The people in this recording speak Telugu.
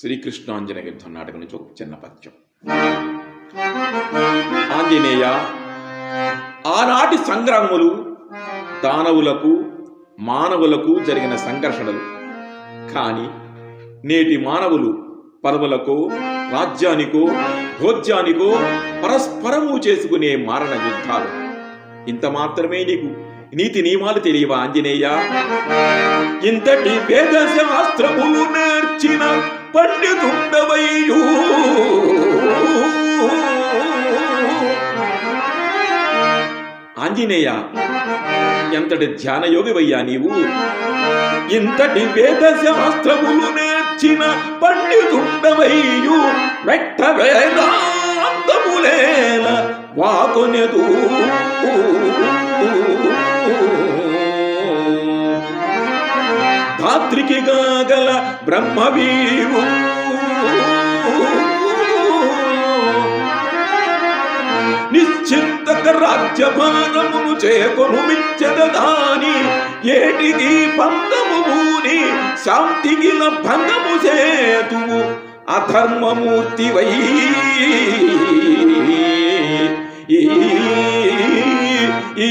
శ్రీకృష్ణాంజన యుద్ధం నాటకం నుంచి ఒక చిన్న పద్యం. ఆంజనేయ ఆనాటి సంగ్రామములు దానవులకు మానవులకు జరిగిన సంఘర్షణలు. కానీ నేటి మానవులు పదవులకో రాజ్యానికో భోజ్యానికో పరస్పరము చేసుకునే మారణ యుద్ధాలు. ఇంత మాత్రమే నీకు నీతి నియమాలు తెలియవా ఆంజనేయ? ఇంతటి వేద శాస్త్రములు నేర్చిన పండితుండవయ్యూ ఆంజనేయ ఎంతటి ధ్యాన యోగివయ్యా నీవు? ఇంతటి వేద శాస్త్రములు నేర్చిన పండితుండవయ్యు వెట్ట వేదాంతములేల వాకొనెదు ధాత్రికి గాగల బ్రహ్మవీవు నిశ్చింతక రాజ్యభారమును చేకొను మిచ్చదాని ఏటిది పందము శాంతిగిల భంగము సేతువు అధర్మమూర్తి వై ఈ ఈ